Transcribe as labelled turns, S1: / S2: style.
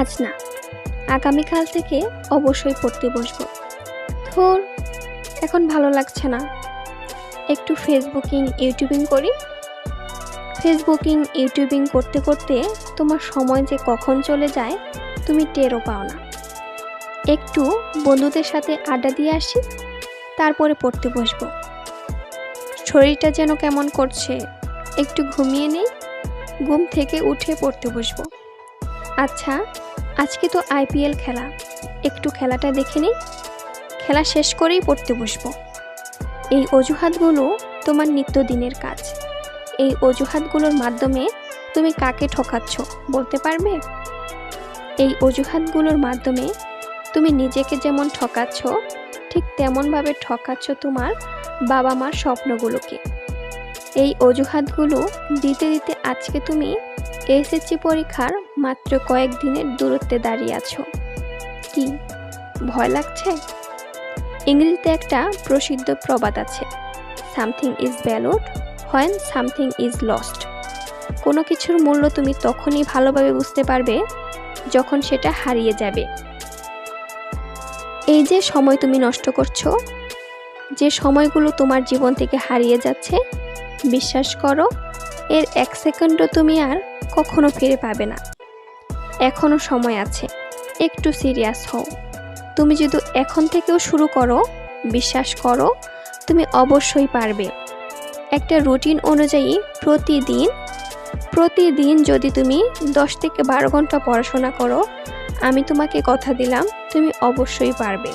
S1: আজ না, আগামীকাল থেকে অবশ্যই পড়তে বসবো। ধর, এখন ভালো লাগছে না। একটু ফেসবুকিং, ইউটিউবিং করি। ফেসবুকিং, ইউটিউবিং করতে করতে তোমার সময় যে কখন চলে যায়, তুমি টেরও পাও না। একটু বন্ধুদের সাথে আড্ডা দিয়ে আসি, তারপরে পড়তে বসবো। শরীরটা যেন কেমন করছে, একটু ঘুমিয়ে নেই, ঘুম থেকে উঠে পড়তে বসবো। আচ্ছা আজকে তো আইপিএল খেলা। একটু খেলাটা দেখে নিই। খেলা শেষ করেই পড়তে বসবো। এই অজুহাতগুলো তোমার নিত্যদিনের কাজ। এই অজুহাতগুলোর মাধ্যমে তুমি কাকে ঠকাচ্ছ বলতে পারবে? এই অজুহাতগুলোর মাধ্যমে তুমি নিজেকে যেমন ঠকাচ্ছ, ঠিক তেমনভাবে ঠকাচ্ছ তোমার বাবা মার স্বপ্নগুলোকে। এই অজুহাতগুলো দিতে দিতে আজকে তুমি এসএসসি পরীক্ষার মাত্র কয়েক দিনের দূরত্বে দাঁড়িয়ে আছো। কি, ভয় লাগছে? ইংরেজিতে একটা প্রসিদ্ধ প্রবাদ আছে, something is valued when something is lost. কোনো কিছুর মূল্য তুমি তখনই ভালোভাবে বুঝতে পারবে যখন সেটা হারিয়ে যাবে। এই যে সময় তুমি নষ্ট করছ, যে সময়গুলো তোমার জীবন থেকে হারিয়ে যাচ্ছে বিশ্বাস করো, এর এক সেকেন্ডও তুমি আর কখনো ফিরে পাবে না। এখনও সময় আছে, একটু সিরিয়াস হও। তুমি যদি এখন থেকেও শুরু করো, বিশ্বাস করো, তুমি অবশ্যই পারবে। একটা রুটিন অনুযায়ী প্রতিদিন প্রতিদিন যদি তুমি দশ থেকে বারো ঘণ্টা পড়াশোনা করো, আমি তোমাকে কথা দিলাম, তুমি অবশ্যই পারবে।